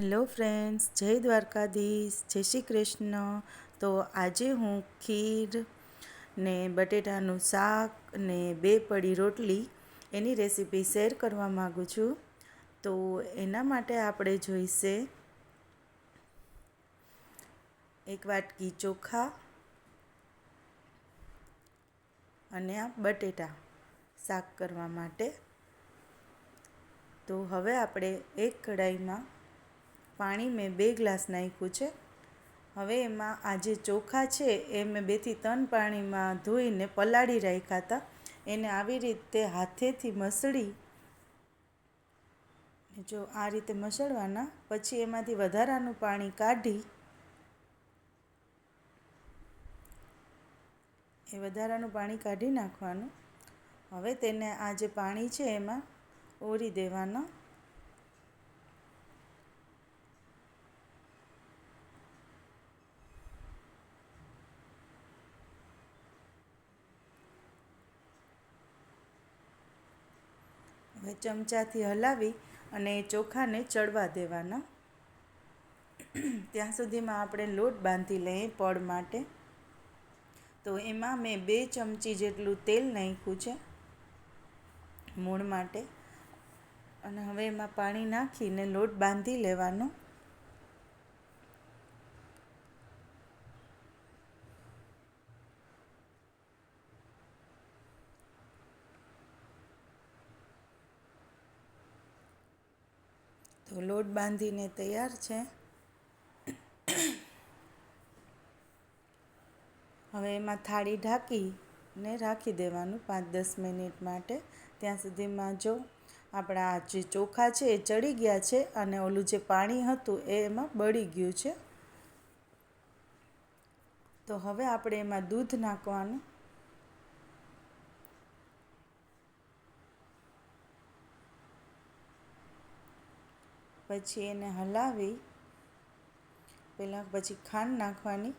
Hello friends, જય દ્વારકાધીશ, જય શ્રી કૃષ્ણ. તો આજે હું ખીર ને બટેટાનું શાક ને બે પડી રોટલી એની રેસીપી શેર કરવા માગું છું. તો એના માટે આપણે જોઈશે એક વાટકી ચોખા અને આ બટેટા શાક કરવા માટે. તો હવે આપણે એક કઢાઈમાં પાણી મેં બે ગ્લાસ નાખ્યું છે. હવે એમાં આ જે ચોખા છે એ મેં બેથી ત્રણ પાણીમાં ધોઈને પલાળી રાખ્યા હતા. એને આવી રીતે હાથેથી મસળી જો આ રીતે મસળવાના, પછી એમાંથી વધારાનું પાણી કાઢી એ વધારાનું પાણી કાઢી નાખવાનું. હવે તેને આ જે પાણી છે એમાં ઓરી દેવાના. ચમચાથી હલાવી અને ચોખાને ચડવા દેવાના. ત્યાં સુધીમાં આપણે લોટ બાંધી લઈએ પડ માટે. તો એમાં મેં બે ચમચી જેટલું તેલ નાખ્યું છે મૂળ માટે. અને હવે એમાં પાણી નાખીને લોટ બાંધી લેવાનો. તો લોટ બાંધીને તૈયાર છે. હવે એમાં થાળી ઢાંકીને રાખી દેવાનું પાંચ દસ મિનિટ માટે. ત્યાં સુધીમાં જો આપણા જે ચોખા છે એ ચડી ગયા છે અને ઓલું જે પાણી હતું એ એમાં બળી ગયું છે. તો હવે આપણે એમાં દૂધ નાખવાનું પછી એને હલાવી, પહેલાં પછી ખાંડ નાખવાની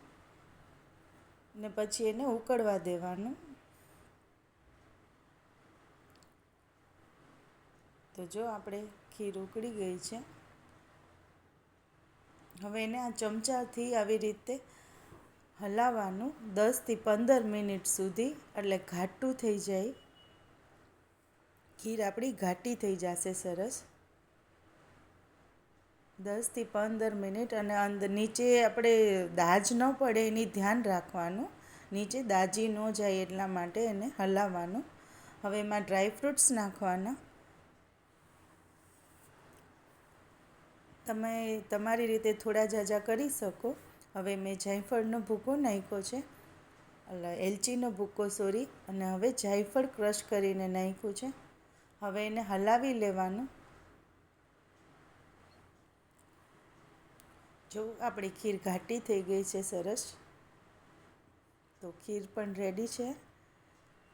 ને પછી એને ઉકળવા દેવાનું. તો જો આપણે ખીર ઉકળી ગઈ છે. હવે એને આ ચમચાથી આવી રીતે હલાવવાનું દસથી પંદર મિનિટ સુધી, એટલે ઘાટું થઈ જાય. ખીર આપણી ઘાટી થઈ જશે સરસ. દસથી પંદર મિનિટ અને અંદર નીચે આપણે દાજ ન પડે એની ધ્યાન રાખવાનું. નીચે દાજી ન જાય એટલા માટે એને હલાવવાનું. હવે એમાં ડ્રાય ફ્રૂટ્સ નાખવાના. તમે તમારી રીતે થોડા જાજા કરી શકો. હવે મેં જાયફળનો ભૂકો નાખ્યો છે. એટલે એલચીનો ભૂકો, સોરી. અને હવે જાયફળ ક્રશ કરીને નાખ્યું છે. હવે એને હલાવી લેવાનું. જો આપણી ખીર ઘાટી થઈ ગઈ છે સરસ, તો ખીર પણ રેડી છે.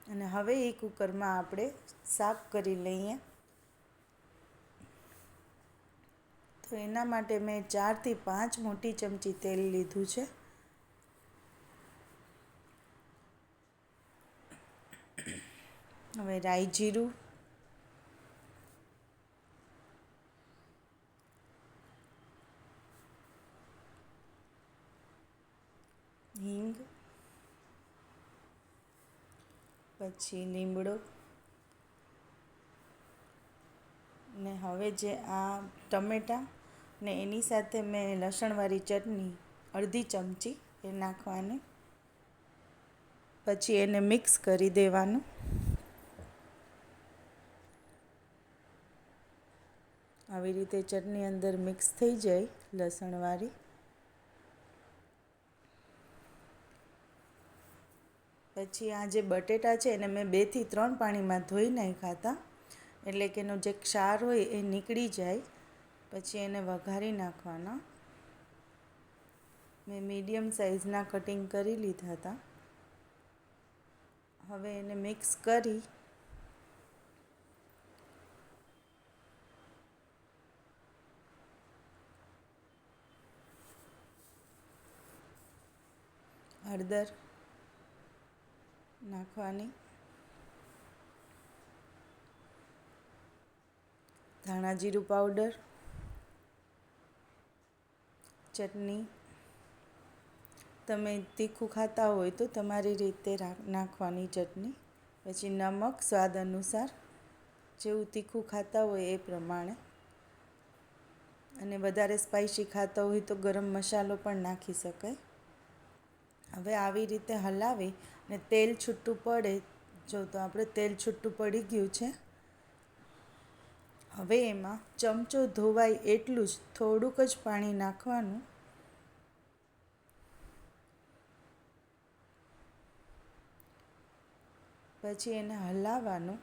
અને હવે એ કુકરમાં આપણે સાફ કરી લઈએ. તો એના માટે મેં ચારથી પાંચ મોટી ચમચી તેલ લીધું છે. હવે રાઈ જીરું હિંગ, પછી લીમડો ને હવે જે આ ટમેટાં ને એની સાથે મેં લસણવાળી ચટણી અડધી ચમચી એ નાખવાની. પછી એને મિક્સ કરી દેવાનું. આવી રીતે ચટણી અંદર મિક્સ થઈ જાય લસણવાળી. પછી આ જે બટેટા છે એને મેં બેથી ત્રણ પાણીમાં ધોઈ નાખ્યા હતા. એટલે કે એનો જે ક્ષાર હોય એ નીકળી જાય. પછી એને વઘારી નાખવાના. મેં મીડિયમ સાઇઝના કટિંગ કરી લીધા હતા. હવે એને મિક્સ કરી હળદર નાખવાની. ધાણા જીરું પાવડર ચટણી. તમે તીખું ખાતા હોય તો તમારી રીતે નાખવાની ચટણી. પછી નમક સ્વાદ અનુસાર જેવું તીખું ખાતા હોય એ પ્રમાણે. અને વધારે સ્પાઇસી ખાતા હોય તો ગરમ મસાલો પણ નાખી શકાય. હવે આવી રીતે હલાવી ને તેલ છૂટું પડે. જો તો આપણે તેલ છૂટું પડી ગયું છે. હવે એમાં ચમચો ધોવાય એટલું જ થોડુંક જ પાણી નાખવાનું. પછી એને હલાવવાનું.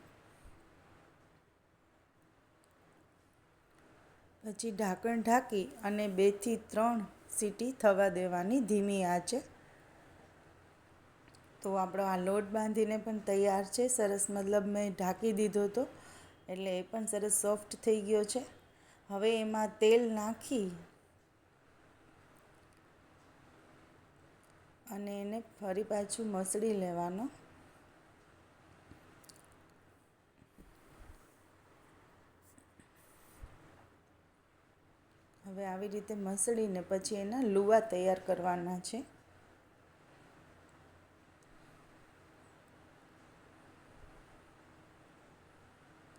પછી ઢાંકણ ઢાંકી અને બેથી ત્રણ સીટી થવા દેવાની ધીમી આંચે. તો આપણો આ લોટ બાંધીને પણ તૈયાર છે. સરસ મતલબ મેં ઢાંકી દીધો હતો એટલે એ પણ સરસ સોફ્ટ થઈ ગયો છે. હવે એમાં તેલ નાખી અને એને ફરી પાછું મસળી લેવાનો. હવે આવી રીતે મસળીને પછી એના લુવા તૈયાર કરવાના છે.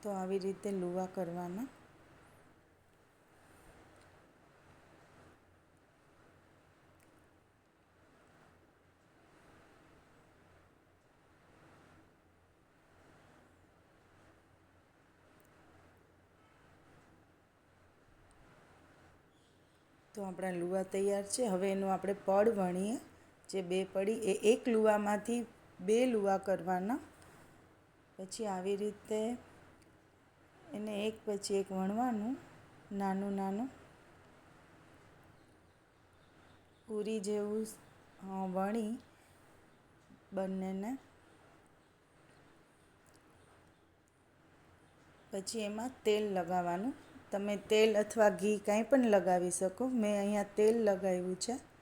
તો આવી રીતે લુવા કરવાના તો આપણા લુવા તૈયાર છે. હવે એનું આપણે પડ વણીએ. જે બે પડી એ એક લુવામાંથી બે લુવા કરવાના. પછી આવી રીતે એને એક પછી એક વણવાનું, નાનું નાનું. પૂરી જેવું વણી બંનેને. પછી એમાં તેલ લગાવવાનું. તમે તેલ અથવા ઘી કાંઈ પણ લગાવી શકો. મેં અહીંયા તેલ લગાવ્યું છે.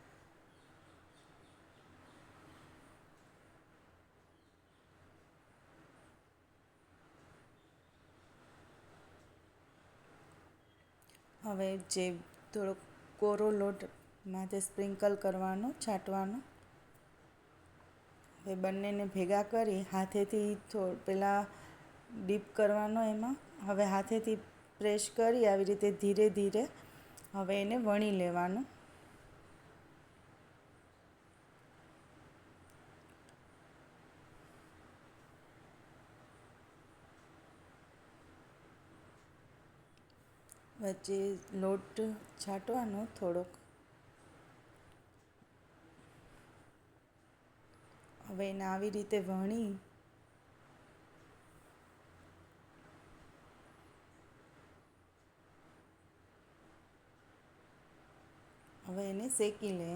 હવે જે થોડોક કોરો લોટ માથે સ્પ્રિંકલ કરવાનો, છાંટવાનો એ બંનેને ભેગા કરી હાથેથી થોડ પહેલાં ડીપ કરવાનો એમાં. હવે હાથેથી પ્રેસ કરી આવી રીતે ધીરે ધીરે હવે એને વણી લેવાનું. વચ્ચે લોટ છાંટવાનો થોડોક. હવે એને આવી રીતે વણી હવે એને શેકી લે.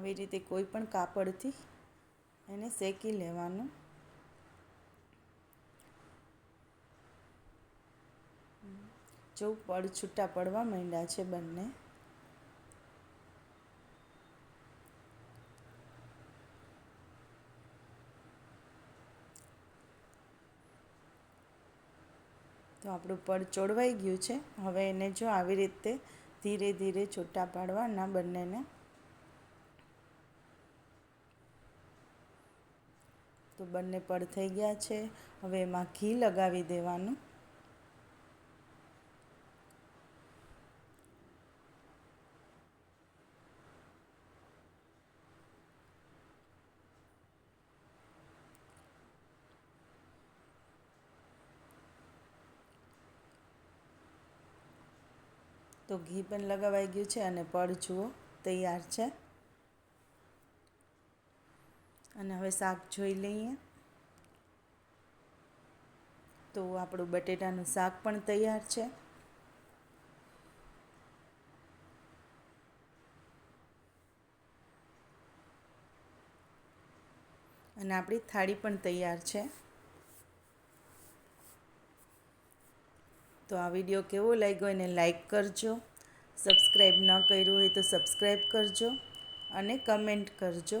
આવી રીતે કોઈ પણ કાપડથી એને શેકી લેવાનું. જો પડ છૂટા પડવા માંડ્યા છે બંને. તો આપણું પડ ચોળવાઈ ગયું છે. હવે એને જો આવી રીતે ધીરે ધીરે છૂટા પાડવાના બંનેને તો બંને પડ થઈ ગયા છે. હવે એમાં ઘી લગાવી દેવાનું. તો ઘી પણ લગાવાઈ ગયું છે અને પડ જુઓ, તૈયાર છે. અને હવે શાક જોઈ લઈએ. તો આપણું બટેટાનું શાક પણ તૈયાર છે. અને આપણી થાળી પણ તૈયાર છે. તો આ વીડિયો કેવો લાગ્યો એને લાઈક કરજો. સબસ્ક્રાઈબ ન કર્યું હોય તો સબસ્ક્રાઈબ કરજો અને કમેન્ટ કરજો.